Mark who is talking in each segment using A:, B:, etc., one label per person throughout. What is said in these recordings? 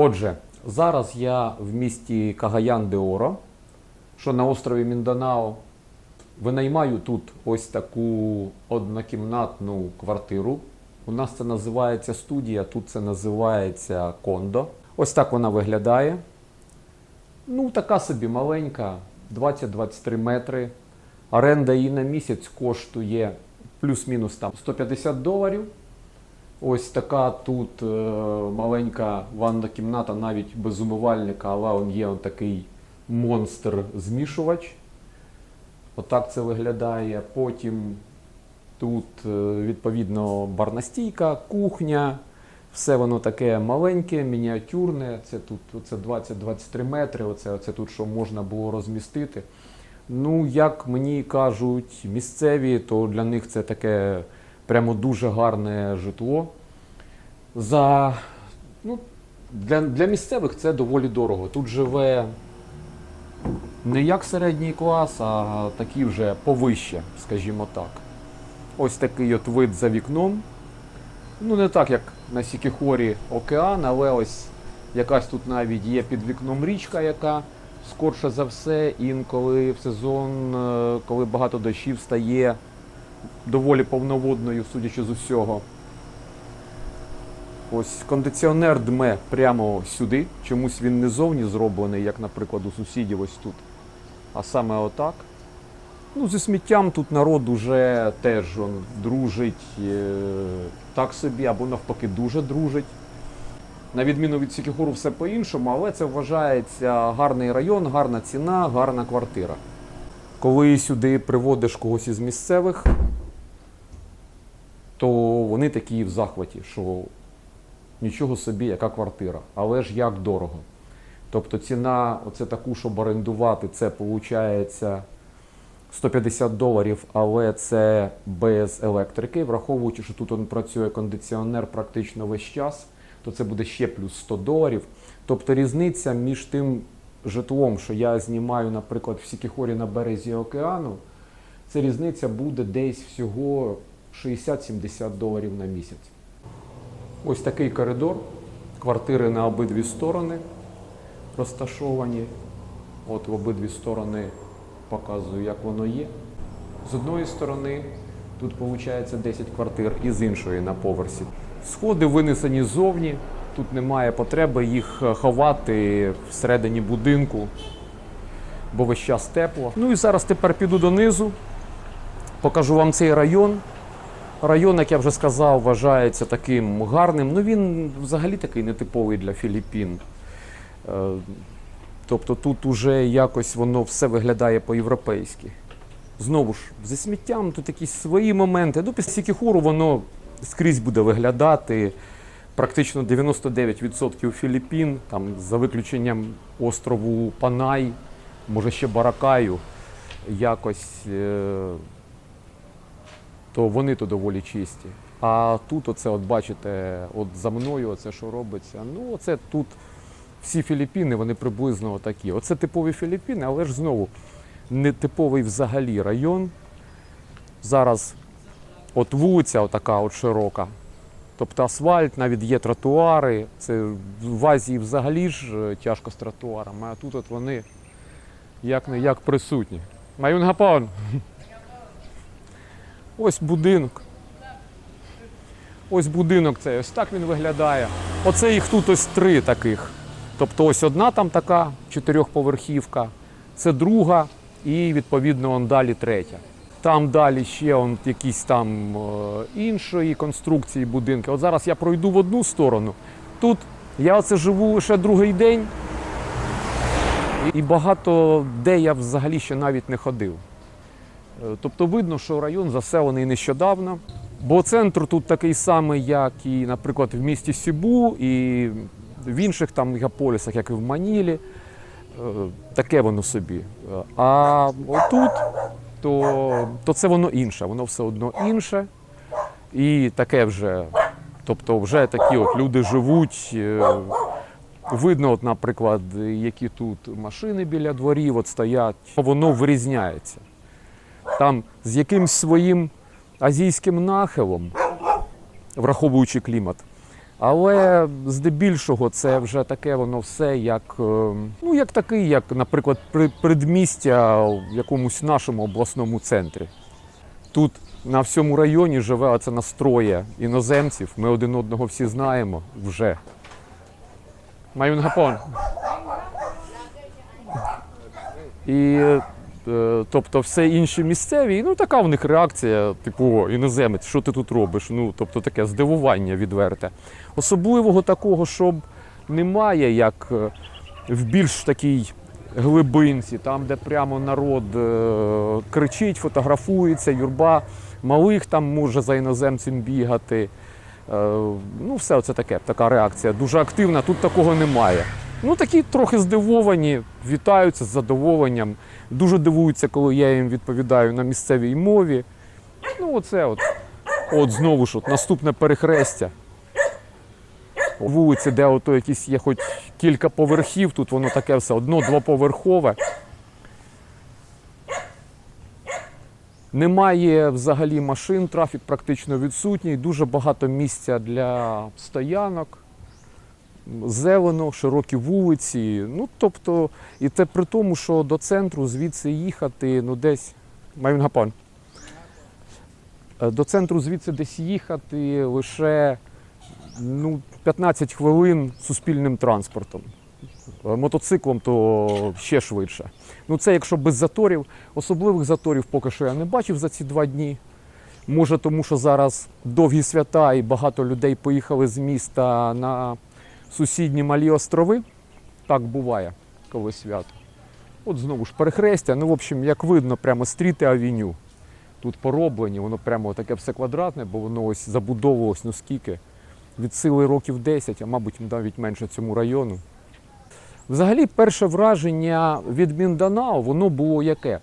A: Отже, зараз я в місті Кагаян де Оро, що на острові Мінданао. Винаймаю тут ось таку однокімнатну квартиру. У нас це називається студія, тут це називається кондо. Ось так вона виглядає. Ну, така собі маленька, 20-23 метри. Оренда її на місяць коштує плюс-мінус там 150 доларів. Ось така тут е, маленька ванна кімната, навіть без умивальника, але є такий монстр-змішувач. Отак це виглядає. Потім тут, е, відповідно, барна стійка, кухня. Все воно таке маленьке, мініатюрне. Це тут оце 20-23 метри. Оце, оце тут, що можна було розмістити. Ну, як мені кажуть місцеві, то для них це таке прямо дуже гарне житло. За, ну, для, для місцевих це доволі дорого. Тут живе не як середній клас, а такий вже повище, скажімо так. Ось такий от вид за вікном. Ну, не так, як на Сікіхорі океан, але ось якась тут навіть є під вікном річка, яка скорше за все, інколи в сезон, е, коли багато дощів стає доволі повноводною, судячи з усього. Ось кондиціонер дме прямо сюди. Чомусь він не зовні зроблений, як, наприклад, у сусідів ось тут. А саме отак. Ну, зі сміттям тут народ уже теж он, дружить е, так собі, або навпаки дуже дружить. На відміну від Сікіхуру все по-іншому, але це вважається гарний район, гарна ціна, гарна квартира. Коли сюди приводиш когось із місцевих, то вони такі в захваті, що нічого собі, яка квартира, але ж як дорого. Тобто ціна, оце таку, щоб орендувати, це виходить 150 доларів, але це без електрики. Враховуючи, що тут працює кондиціонер практично весь час, то це буде ще плюс 100 доларів. Тобто різниця між тим житлом, що я знімаю, наприклад, в Сікіхорі на березі океану, це різниця буде десь всього 60-70 доларів на місяць. Ось такий коридор, квартири на обидві сторони розташовані. От в обидві сторони показую, як воно є. З одної сторони тут виходить 10 квартир, і з іншої на поверсі. Сходи винесені ззовні, тут немає потреби їх е, ховати всередині будинку, бо весь час тепло. Ну і зараз тепер піду донизу, покажу вам цей район. Район, як я вже сказав, вважається таким гарним. Ну він взагалі такий нетиповий для Філіппін. Е, Тобто тут уже якось воно все виглядає по-європейськи. Знову ж, зі сміттям тут якісь свої моменти. Ну, після Сікіхуру воно скрізь буде виглядати. Практично 99% Філіппін, там, за виключенням острову Панай, може ще Баракаю, якось е, то вони то доволі чисті. А тут, оце, от бачите, от за мною, оце що робиться. Ну, оце тут всі Філіппіни, вони приблизно отакі. Оце типові Філіппіни, але ж знову не типовий взагалі район. Зараз от вулиця отака от широка. Тобто асфальт, навіть є тротуари. Це в Азії взагалі ж е, тяжко з тротуарами, а тут от вони як не як присутні. Маюнгапон. Ось будинок. Ось будинок цей, ось так він виглядає. Оце їх тут ось три таких. Тобто ось одна там така чотирьохповерхівка, це друга і відповідно он далі третя. Там далі ще он якісь там е, іншої конструкції будинки. От зараз я пройду в одну сторону. Тут я оце живу лише другий день, і багато де я взагалі ще навіть не ходив. Е, Тобто видно, що район заселений нещодавно. Бо центр тут такий самий, як і, наприклад, в місті Сібу, і в інших там мегаполісах, як і в Манілі. Е, Таке воно собі. А отут, то, то це воно інше, воно все одно інше. І таке вже. Тобто, вже такі от люди живуть. е, Видно, от, наприклад, які тут машини біля дворів от стоять, воно вирізняється. Там з якимсь своїм азійським нахилом, враховуючи клімат. Але здебільшого це вже таке воно все як, е, ну, як такий, як, наприклад, при- передмістя в якомусь нашому обласному центрі. Тут на всьому районі живе оце настроє іноземців. Ми один одного всі знаємо вже. Маюн гапон. І тобто все інші місцеві, ну така в них реакція, типу, «О, іноземець, що ти тут робиш? Ну, тобто таке здивування відверте. Особливого такого, щоб немає, як е, в більш такій глибинці, там, де прямо народ е, кричить, фотографується, юрба малих там може за іноземцем бігати. Е, Ну, все це таке, така реакція. Дуже активна, тут такого немає. Ну, такі трохи здивовані, вітаються з задоволенням. Дуже дивуються, коли я їм відповідаю на місцевій мові. Ну, оце от. От знову ж от, наступне перехрестя. Вулиці, де ото якісь є хоч кілька поверхів, тут воно таке все одно двоповерхове. Немає взагалі машин, трафік практично відсутній, дуже багато місця для стоянок, зелено, широкі вулиці. Ну, тобто, і це при тому, що до центру звідси їхати, ну десь. Маюнгапон. Е, До центру звідси десь їхати лише ну, 15 хвилин суспільним транспортом. Е, Мотоциклом то ще швидше. Ну це якщо без заторів. Особливих заторів поки що я не бачив за ці два дні. Може, тому що зараз довгі свята і багато людей поїхали з міста на сусідні малі острови. Так буває, коли свято. От знову ж перехрестя. Ну, в общем, як видно, прямо стріти авеню. Тут пороблені, воно прямо таке все квадратне, бо воно ось забудовувалось, ну скільки. Від сили років 10, а мабуть, навіть менше цьому району. Взагалі, перше враження від Мінданао, воно було яке?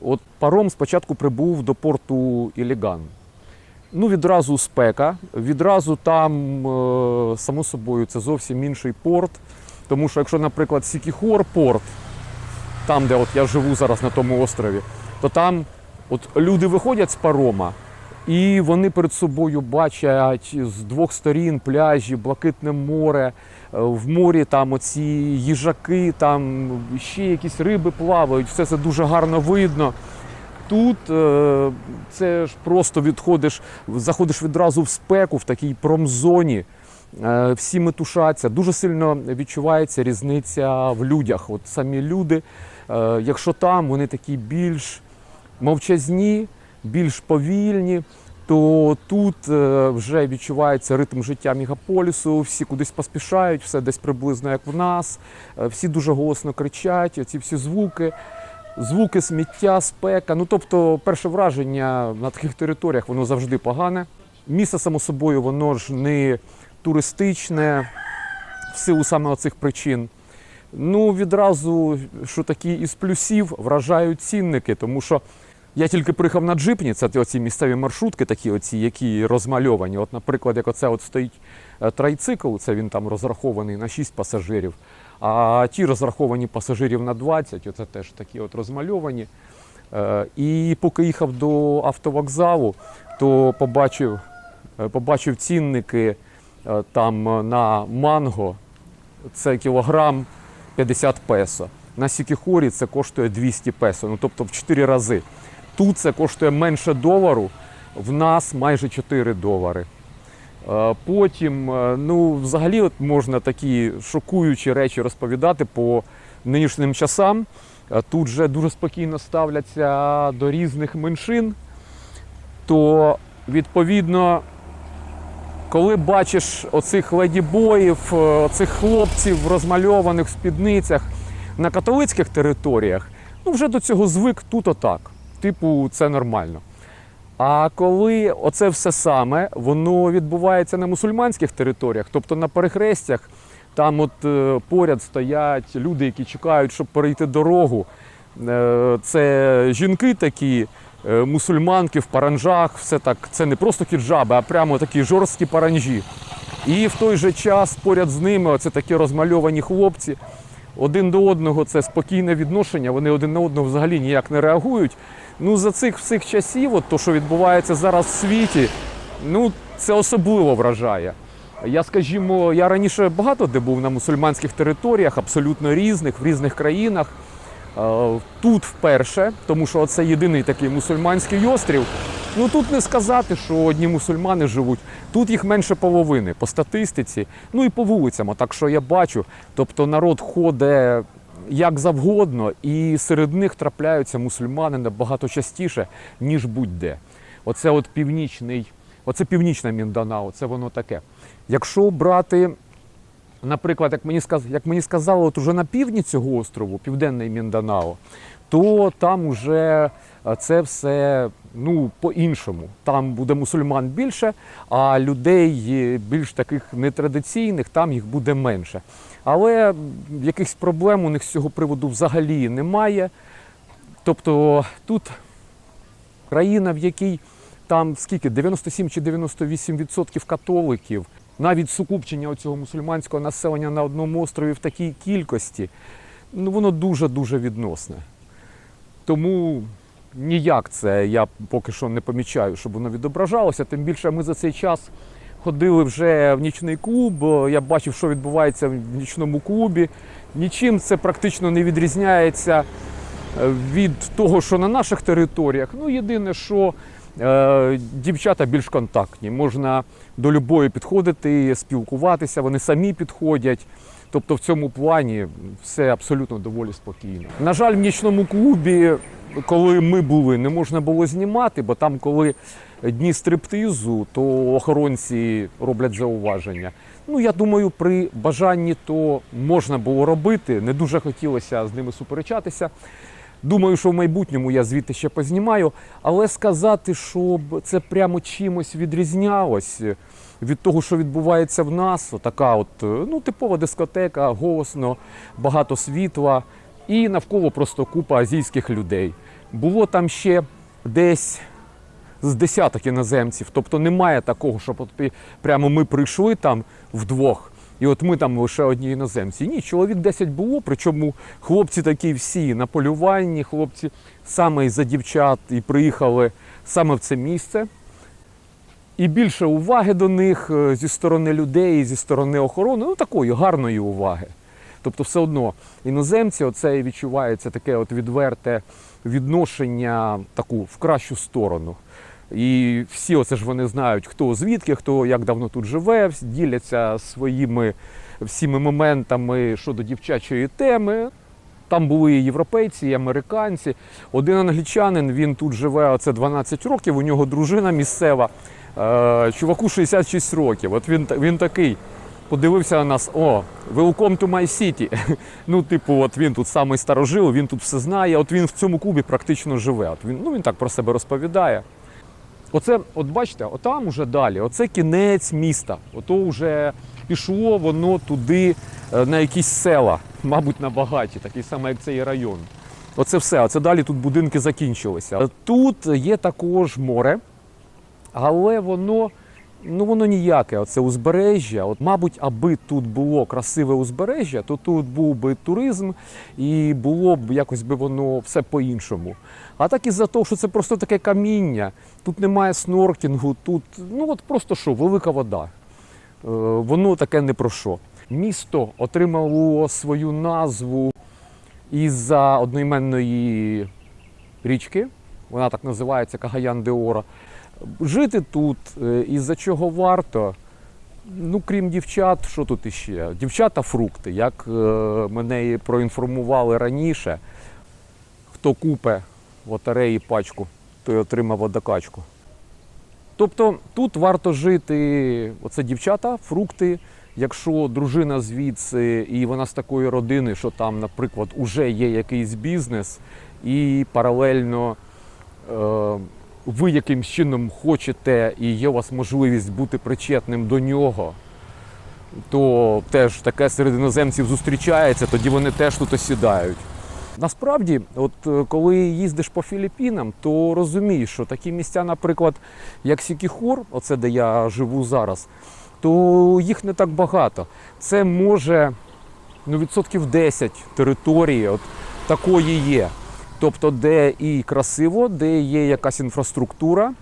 A: От паром спочатку прибув до порту Іліган. Ну, відразу спека, відразу там, е, само собою, це зовсім інший порт. Тому що, якщо, наприклад, Сікіхор порт, там, де от я живу зараз на тому острові, то там от люди виходять з парома, і вони перед собою бачать з двох сторін пляжі, блакитне море. Е, В морі там оці їжаки, там ще якісь риби плавають, все це дуже гарно видно. Тут е, це ж просто відходиш, заходиш відразу в спеку в такій промзоні. Е, всі метушаться. Дуже сильно відчувається різниця в людях. От самі люди, е, якщо там вони такі більш мовчазні, більш повільні, то тут вже відчувається ритм життя мегаполісу, всі кудись поспішають, все десь приблизно як в нас, всі дуже голосно кричать, оці всі звуки. Звуки сміття, спека. Ну тобто, перше враження на таких територіях воно завжди погане. Місто, само собою, воно ж не туристичне в силу саме оцих причин. Ну, відразу, що такі із плюсів вражають цінники, тому що я тільки приїхав на джипні, це оці місцеві маршрутки, такі оці, які розмальовані. От, наприклад, як оце от стоїть е, трайцикл, це він там розрахований на 6 пасажирів. А ті розраховані пасажирів на 20, оце теж такі от розмальовані. Е, І поки їхав до автовокзалу, то побачив, е, побачив цінники е, там на манго. Це кілограм 50 песо. На Сікіхорі це коштує 200 песо, ну тобто в 4 рази. Тут це коштує менше долару, в нас майже 4 долари. Потім, е, ну, взагалі, от можна такі шокуючі речі розповідати по нинішнім часам. Е, Тут же дуже спокійно ставляться до різних меншин, то відповідно, коли бачиш оцих ледібоїв, е, оцих хлопців в розмальованих спідницях на католицьких територіях, ну вже до цього звик тут отак. типу, це нормально. А коли оце все саме, воно відбувається на мусульманських територіях, тобто на перехрестях, там от е, поряд стоять люди, які чекають, щоб перейти дорогу. Е, Це жінки такі, е, мусульманки в паранжах, все так. Це не просто кіджаби, а прямо такі жорсткі паранжі. І в той же час поряд з ними це такі розмальовані хлопці. Один до одного це спокійне відношення, вони один на одного взагалі ніяк не реагують. Ну, за цих всіх часів, от то, що відбувається зараз в світі, ну, це особливо вражає. Я, скажімо, я раніше багато де був на мусульманських територіях, абсолютно різних, в різних країнах. Тут вперше, тому що це єдиний такий мусульманський острів. Ну тут не сказати, що одні мусульмани живуть. Тут їх менше половини по статистиці, ну і по вулицям. Так що я бачу, тобто народ ходить як завгодно, і серед них трапляються мусульмани набагато частіше, ніж будь-де. Оце от північний, оце північне Мінданао, це воно таке. Якщо брати наприклад, як мені сказ, як мені сказали, от уже на півдні цього острову, південний Мінданао, то там уже е, це все ну, по-іншому. Там буде мусульман більше, а людей е, більш таких нетрадиційних, там їх буде менше. Але якихось проблем у них з цього приводу взагалі немає. Тобто тут країна, в якій там скільки 97 чи 98% католиків, навіть сукупчення цього мусульманського населення на одному острові в такій кількості, ну воно дуже-дуже відносне. Тому ніяк це я поки що не помічаю, щоб воно відображалося. Тим більше ми за цей час ходили вже в нічний клуб. Я бачив, що відбувається в нічному клубі. Нічим це практично не відрізняється е, від того, що на наших територіях. Ну, єдине, що дівчата більш контактні. Можна до любої підходити, спілкуватися, вони самі підходять. Тобто в цьому плані все абсолютно доволі спокійно. На жаль, в нічному клубі, коли ми були, не можна було знімати, бо там, коли дні стриптизу, то охоронці роблять зауваження. Ну, я думаю, при бажанні то можна було робити. Не дуже хотілося з ними суперечатися. Думаю, що в майбутньому я звідти ще познімаю, але сказати, щоб це прямо чимось відрізнялось від того, що відбувається в нас, така от ну, типова дискотека, голосно, багато світла, і навколо просто купа азійських людей. Було там ще десь з десяток іноземців. Тобто немає такого, от прямо ми прийшли там вдвох. І от ми там лише одні іноземці. Ні, чоловік 10 було, причому хлопці такі всі на полюванні, хлопці саме із-за дівчат і приїхали саме в це місце. І більше уваги до них е, зі сторони людей, зі сторони охорони, ну такої гарної уваги. Тобто, все одно іноземці, оце і відчувається таке от відверте відношення таку в кращу сторону. І всі оце ж вони знають, хто звідки, хто як давно тут живе, діляться своїми всіми моментами щодо дівчачої теми. Там були і європейці, і американці. Один англічанин, він тут живе оце 12 років, у нього дружина місцева. Е, чуваку 66 років. От він, він такий подивився на нас: о, welcome to my city. Ну, типу, от він тут самий старожил, він тут все знає. От він в цьому клубі практично живе. От він, ну, він так про себе розповідає. Оце, от бачите, отам уже далі, оце кінець міста. Ото вже пішло воно туди, е, на якісь села, мабуть, на багаті, такий самий, як цей район. Оце все. Оце далі тут будинки закінчилися. Тут є також море, але воно. Ну, воно ніяке, оце узбережжя. От, мабуть, аби тут було красиве узбережжя, то тут був би туризм і було б якось би воно все по-іншому. А так із-за того, що це просто таке каміння, тут немає сноркінгу, тут ну от просто що, велика вода. Е, воно таке не про що. Місто отримало свою назву із-за одноіменної річки, вона так називається Кагаян де Ора. Жити тут, е, із-за чого варто. Ну, крім дівчат, що тут іще? Дівчата фрукти, як е, мене проінформували раніше, хто купе лотереї пачку, той отримав водокачку. Тобто тут варто жити, оце дівчата, фрукти. Якщо дружина звідси і вона з такої родини, що там, наприклад, уже є якийсь бізнес, і паралельно е, ви якимсь чином хочете і є у вас можливість бути причетним до нього, то теж таке серед іноземців зустрічається, тоді вони теж тут осідають. Насправді, от е, коли їздиш по Філіппінам, то розумієш, що такі місця, наприклад, як Сікіхор, оце де я живу зараз, то їх не так багато. Це може ну, відсотків 10 території от, такої є. Тобто, де і красиво, де є якась інфраструктура,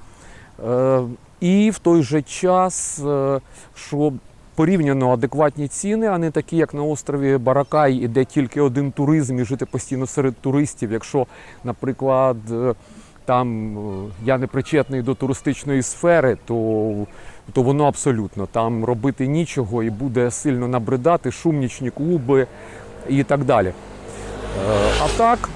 A: е, і в той же час, е, що порівняно адекватні ціни, а не такі, як на острові Баракай, де тільки один туризм і жити постійно серед туристів. Якщо, наприклад, е, там я не причетний до туристичної сфери, то, то воно абсолютно там робити нічого і буде сильно набридати, шумнічні клуби і так далі. А так,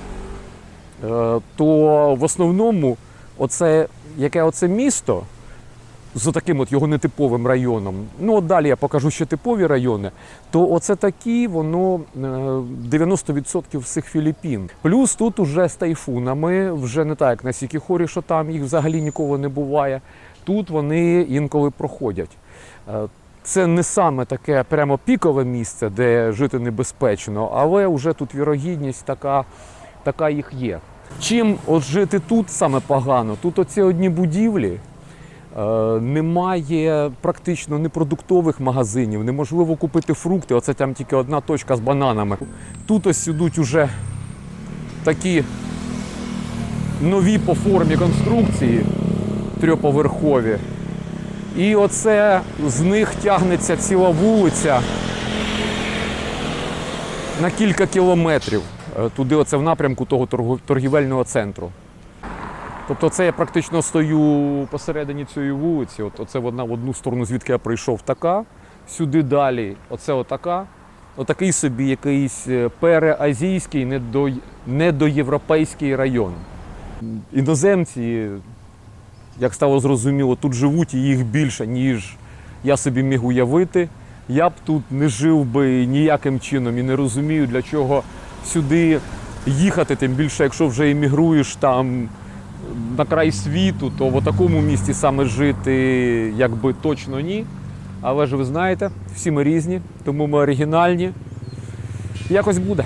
A: то в основному, оце, яке оце місто з таким от його нетиповим районом, ну от далі я покажу ще типові райони, то оце такі, воно е, 90% всіх Філіппін. Плюс тут уже з тайфунами, вже не так, як на Сікіхорі, що там їх взагалі ніколи не буває. Тут вони інколи проходять. Е, Це не саме таке прямо пікове місце, де жити небезпечно, але вже тут вірогідність така, така їх є. Чим от жити тут саме погано? Тут оці одні будівлі, е, немає практично непродуктових магазинів, неможливо купити фрукти. Оце там тільки одна точка з бананами. Тут ось ідуть уже такі нові по формі конструкції трьоповерхові. І оце з них тягнеться ціла вулиця на кілька кілометрів туди, оце в напрямку того торгівельного центру. Тобто це я практично стою посередині цієї вулиці. От, оце одна в одну сторону, звідки я прийшов, така, сюди далі, оце отака. Отакий собі якийсь е, переазійський, недо, недоєвропейський район. Іноземці як стало зрозуміло, тут живуть і їх більше, ніж я собі міг уявити. Я б тут не жив би ніяким чином і не розумію, для чого сюди їхати, тим більше, якщо вже емігруєш там на край світу, то в такому місті саме жити якби точно ні. Але ж ви знаєте, всі ми різні, тому ми оригінальні. Якось буде.